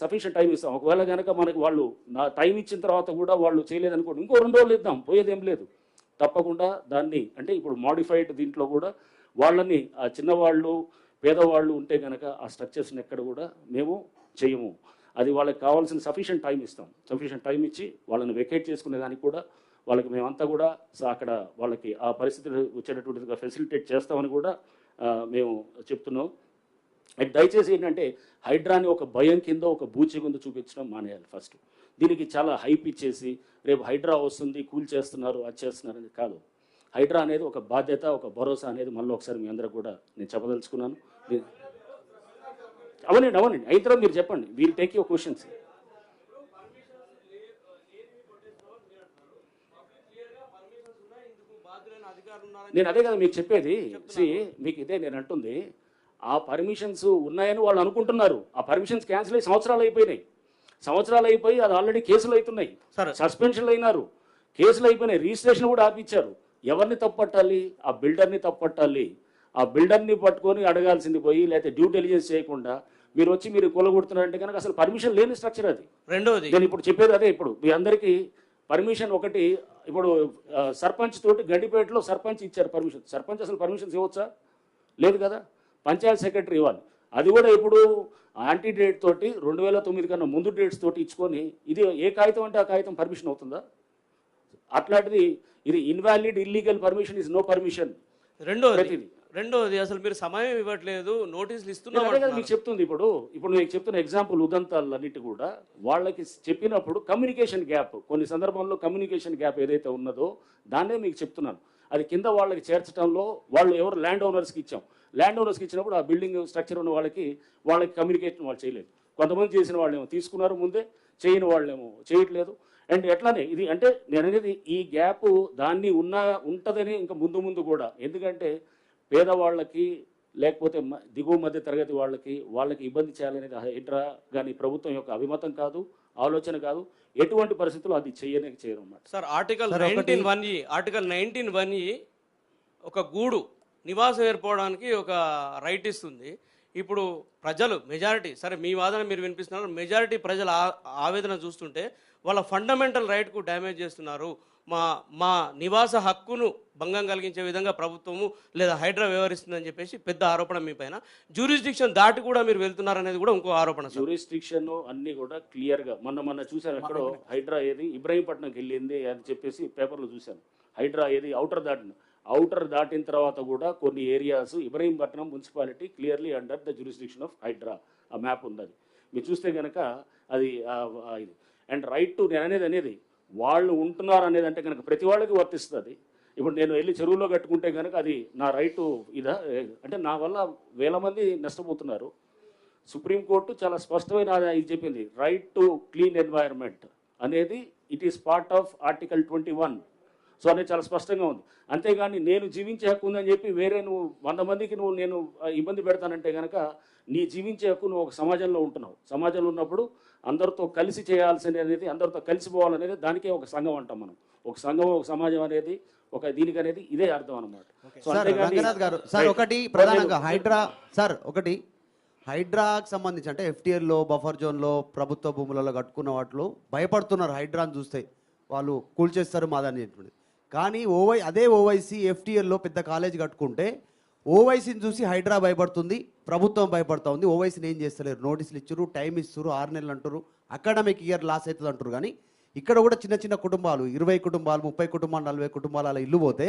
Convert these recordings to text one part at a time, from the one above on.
Sufficient time ఇస్తాం. ఒకవేళ కనుక మనకి వాళ్ళు నా టైం ఇచ్చిన తర్వాత కూడా వాళ్ళు చేయలేదనుకోండి ఇంకో రెండు రోజులు ఇద్దాం పోయేదేం లేదు. తప్పకుండా దాన్ని అంటే ఇప్పుడు మాడిఫైడ్ దీంట్లో కూడా వాళ్ళని ఆ చిన్నవాళ్ళు పేదవాళ్ళు ఉంటే కనుక ఆ స్ట్రక్చర్స్ని ఎక్కడ కూడా మేము చేయము. అది వాళ్ళకి కావాల్సిన సఫిషియంట్ టైం ఇస్తాం. సఫిషియంట్ టైం ఇచ్చి వాళ్ళని వెకేట్ చేసుకునే దానికి కూడా వాళ్ళకి మేమంతా కూడా అక్కడ వాళ్ళకి ఆ పరిస్థితులు వచ్చేటటువంటిదిగా ఫెసిలిటేట్ చేస్తామని కూడా మేము చెప్తున్నాం. అండ్ దయచేసి ఏంటంటే హైడ్రాని ఒక భయం కింద ఒక బూచి కింద చూపించడం మానేయాలి ఫస్ట్. దీనికి చాలా హైప్ ఇచ్చేసి రేపు హైడ్రా వస్తుంది కూల్ చేస్తున్నారు అది చేస్తున్నారు అనేది కాదు. హైడ్రా అనేది ఒక బాధ్యత ఒక భరోసా అనేది మళ్ళీ ఒకసారి మీ అందరూ కూడా నేను చెప్పదలుచుకున్నాను. అవనండి అవనండి. అయిన తర్వాత మీరు చెప్పండి. వీల్ టేక్ యువర్ క్వశ్చన్స్ నేను అదే కదా మీకు చెప్పేది. మీకు ఇదే నేను అంటుంది. ఆ పర్మిషన్స్ ఉన్నాయని వాళ్ళు అనుకుంటున్నారు. ఆ పర్మిషన్స్ క్యాన్సిల్ అయ్యి సంవత్సరాలు అయిపోయినాయి. సంవత్సరాలు అయిపోయి అది ఆల్రెడీ కేసులు అవుతున్నాయి. సస్పెన్షన్లు అయినారు. కేసులు అయిపోయినాయి. రిజిస్ట్రేషన్ కూడా ఆపించారు ఎవరిని తప్పట్టాలి? ఆ బిల్డర్ని తప్పట్టాలి. ఆ బిల్డర్ని పట్టుకొని అడగాల్సింది పోయి లేకపోతే డ్యూ డెలిజెన్స్ చేయకుండా మీరు వచ్చి మీరు కూలగొడుతున్నారంటే కనుక అసలు పర్మిషన్ లేని స్ట్రక్చర్ అది. రెండోది. నేను ఇప్పుడు చెప్పేది అదే ఇప్పుడు. మీ అందరికీ పర్మిషన్ ఒకటి ఇప్పుడు సర్పంచ్ తోటి గండిపేటలో సర్పంచ్ ఇచ్చారు పర్మిషన్ సర్పంచ్ అసలు పర్మిషన్స్ ఇవ్వచ్చా? లేదు కదా? పంచాయత్ సెక్రటరీ ఇవ్వాలి. అది కూడా ఇప్పుడు యాంటీ డేట్ తోటి రెండు వేల తొమ్మిది కన్నా ముందు డేట్స్ తోటి ఇచ్చుకొని ఇది ఏ కాగితం అంటే ఆ కాగితం పర్మిషన్ అవుతుందా? అట్లాంటిది ఇది invalid illegal permission is no permission రెండోది. రెండోది అసలు మీరు సమయం ఇవ్వట్లేదు నోటీసులు నేను ఇస్తున్నాం అదే కదా అంటున్నారు. మీకు చెప్తుంది ఇప్పుడు. ఇప్పుడు నేను చెప్తున్న ఎగ్జాంపుల్ ఉదంతాలన్నిటి కూడా వాళ్ళకి చెప్పినప్పుడు కమ్యూనికేషన్ గ్యాప్ కొన్ని సందర్భాల్లో కమ్యూనికేషన్ గ్యాప్ ఏదైతే ఉన్నదో దాన్నే మీకు చెప్తున్నాను. అది కింద వాళ్ళకి చేర్చడంలో వాళ్ళు ఎవరు ల్యాండ్ ఓనర్స్కి ఇచ్చాం. ల్యాండ్ ఓనర్స్కి ఇచ్చినప్పుడు ఆ బిల్డింగ్ స్ట్రక్చర్ ఉన్న వాళ్ళకి వాళ్ళకి కమ్యూనికేషన్ వాళ్ళు చేయలేదు. కొంతమంది చేసిన వాళ్ళేమో తీసుకున్నారు ముందే చేయని వాళ్ళేమో చేయట్లేదు. అండ్ ఎట్లానే ఇది అంటే నేను అనేది ఈ గ్యాప్ దాన్ని ఉన్న ఉంటుందని ఇంకా ముందు ముందు కూడా. ఎందుకంటే పేదవాళ్ళకి లేకపోతే మ- దిగువ మధ్య తరగతి వాళ్ళకి వాళ్ళకి ఇబ్బంది చేయాలనేది హైడ్రా కానీ ప్రభుత్వం యొక్క అభిమతం కాదు ఆలోచన కాదు. ఎటువంటి పరిస్థితుల్లో అది చేయనే చేయరు అన్నమాట sir article nineteen one E article nineteen one ఈ ఒక గూడు నివాసం ఏర్పడడానికి ఒక రైట్ ఇస్తుంది. ఇప్పుడు ప్రజలు మెజారిటీ సరే మీ వాదన మీరు వినిపిస్తున్నారు మెజారిటీ ప్రజల ఆ- ఆవేదన చూస్తుంటే వాళ్ళ ఫండమెంటల్ రైట్కు డ్యామేజ్ చేస్తున్నారు. మా మా నివాస హక్కును భంగం కలిగించే విధంగా ప్రభుత్వము లేదా హైడ్రా వ్యవహరిస్తుందని చెప్పేసి పెద్ద ఆరోపణ మీ పైన. జ్యూరిస్డిక్షన్ దాటి కూడా మీరు వెళ్తున్నారనేది కూడా ఇంకో ఆరోపణ సార్. జ్యూరిస్టిక్షన్ అన్ని కూడా క్లియర్గా. మొన్న మొన్న చూశాను ఎక్కడో హైడ్రా ఏది? ఇబ్రాహీంపట్నంకి వెళ్ళింది అని చెప్పేసి పేపర్లో చూశాను. హైడ్రా ఏది? అవుటర్ దాటిన. అవుటర్ దాటిన తర్వాత కూడా కొన్ని areas Ibrahimpatnam municipality clearly under the jurisdiction of Hydraa. ఆ మ్యాప్ ఉంది అది. మీరు చూస్తే కనుక అది ఇది. అండ్ రైట్ టు నేను అనేది అనేది వాళ్ళు ఉంటున్నారు అనేది అంటే కనుక ప్రతి వాళ్ళకి వర్తిస్తుంది. ఇప్పుడు నేను వెళ్ళి చెరువులో కట్టుకుంటే కనుక అది నా రైటు ఇదా? అంటే నా వల్ల వేల మంది నష్టపోతున్నారు. సుప్రీంకోర్టు చాలా స్పష్టమైన ఇది చెప్పింది. రైట్ టు క్లీన్ ఎన్వైర్న్మెంట్ అనేది it is part of article twenty one so అనేది చాలా స్పష్టంగా ఉంది. అంతేగాని నేను జీవించే హక్కు ఉందని చెప్పి వేరే నువ్వు వంద మందికి నువ్వు నేను ఇబ్బంది పెడతానంటే కనుక నీ జీవించే హక్కు నువ్వు ఒక సమాజంలో ఉంటున్నావు. సమాజంలో ఉన్నప్పుడు అందరితో కలిసి చేయాల్సింది అనేది అందరితో కలిసిపోవాలనేది దానికే ఒక సంఘం అంటాం మనం. ఒక సంఘం ఒక సమాజం అనేది ఒక దీనికి అనేది ఇదే అర్థం అనమాట రంగనాథ్ గారు సార్. ఒకటి ప్రధానంగా హైడ్రా సార్ ఒకటి హైడ్రాకి సంబంధించి అంటే ఎఫ్టీఎల్లో బఫర్ జోన్లో ప్రభుత్వ భూములలో కట్టుకున్న వాటిలో భయపడుతున్నారు హైడ్రాని చూస్తే. వాళ్ళు కూల్చేస్తారు మాదని చెప్పి కానీ ఓవై అదే ఓవైసీ ఎఫ్టీఎల్లో పెద్ద కాలేజ్ కట్టుకుంటే ఓవైసీని చూసి హైడ్రా భయపడుతుంది ప్రభుత్వం భయపడతా ఉంది. ఓవైసీని ఏం చేస్తలేరు? నోటీసులు ఇచ్చారు టైం ఇస్తారు ఆరు నెలలు అంటారు. అకాడమిక్ ఇయర్ లాస్ అవుతుంది అంటారు కానీ ఇక్కడ కూడా చిన్న చిన్న కుటుంబాలు ఇరవై కుటుంబాలు ముప్పై కుటుంబాలు నలభై కుటుంబాలు అలా ఇల్లు పోతే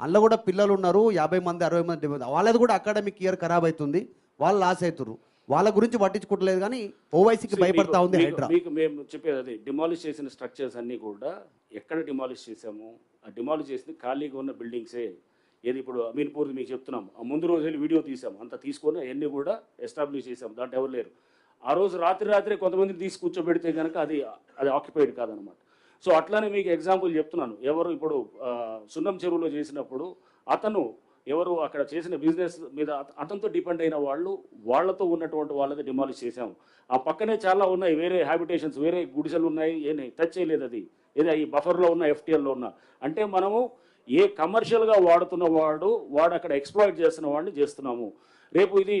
అందులో కూడా పిల్లలు ఉన్నారు యాభై మంది అరవై మంది డెబ్బై మంది. వాళ్ళది కూడా అకాడమిక్ ఇయర్ ఖరాబ్ అవుతుంది వాళ్ళు లాస్ అవుతారు వాళ్ళ గురించి పట్టించుకోవట్లేదు కానీ ఓవైసీకి భయపడతా మీకు- ఉంది హైడ్రా. మీకు మేము చెప్పేది అదే డిమాలిష్ చేసిన స్ట్రక్చర్స్ అన్నీ కూడా ఎక్కడ డిమాలిష్ చేసాము ఆ డిమాలిష్ చేసింది ఖాళీగా ఉన్న బిల్డింగ్సే ఏది ఇప్పుడు అమీన్పూర్ మీకు చెప్తున్నాం. ఆ ముందు రోజు వెళ్ళి వీడియో తీసాం అంత తీసుకొని అవన్నీ కూడా ఎస్టాబ్లిష్ చేసాం దాంట్లో ఎవరు లేరు. ఆ రోజు రాత్రి రాత్రి కొంతమందిని తీసి కూర్చోబెడితే కనుక అది అది ఆక్యుపైడ్ కాదనమాట. సో అట్లానే మీకు ఎగ్జాంపుల్ చెప్తున్నాను. ఎవరు ఇప్పుడు సున్నం చెరువులో చేసినప్పుడు అతను ఎవరు అక్కడ చేసిన బిజినెస్ మీద అతనితో డిపెండ్ అయిన వాళ్ళు వాళ్ళతో ఉన్నటువంటి వాళ్ళది డిమాలిష్ చేశాము. ఆ పక్కనే చాలా ఉన్నాయి వేరే హ్యాబిటేషన్స్ వేరే గుడిసెలు ఉన్నాయి ఏమి టచ్ చేయలేదు అది. ఏదో ఈ బఫర్లో ఉన్న ఎఫ్టీఎల్లో ఉన్న. అంటే మనము ఏ కమర్షియల్గా వాడుతున్న వాడు వాడు అక్కడ ఎక్స్ప్లాయిట్ చేస్తున్న వాడిని చేస్తున్నాము. రేపు ఇది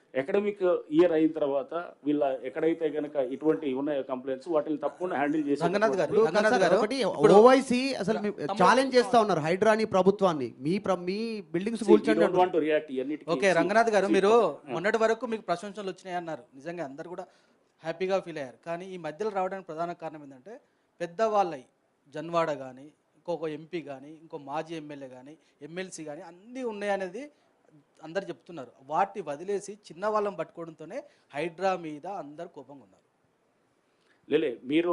అకాడమిక్ ఇయర్ అయిన తర్వాత వీళ్ళ ఎక్కడైతే గనక ఇటువంటి ఉన్నాయో కంప్లైంట్స్ వాటిని తప్పకుండా హ్యాండిల్ చేసి రంగనాథ్ గారు రంగనాథ్ గారు ఇప్పుడు ఓవైసీ అసలు ఛాలెంజ్ చేస్తా ఉన్నారు హైడ్రాని ప్రభుత్వాన్ని. మీ ప్ర- మీ బిల్డింగ్స్ కూల్చండి ఓకే రంగనాథ్ గారు మీరు మొన్నటి వరకు మీకు ప్రశంసలు వచ్చినాయి అన్నారు. నిజంగా అందరు కూడా హ్యాపీగా ఫీల్ అయ్యారు. కానీ ఈ మధ్యలో రావడానికి ప్రధాన కారణం ఏంటంటే పెద్దవాళ్ళై జన్వాడ కానీ ఇంకొక ఎంపీ కానీ ఇంకో మాజీ ఎమ్మెల్యే కానీ ఎమ్మెల్సీ కానీ అన్నీ ఉన్నాయనేది అందరు చెప్తున్నారు. వాటిని వదిలేసి చిన్న వాళ్ళని పట్టుకోవడంతోనే హైడ్రా మీద అందరు కోపంగా ఉన్నారు. లేలే మీరు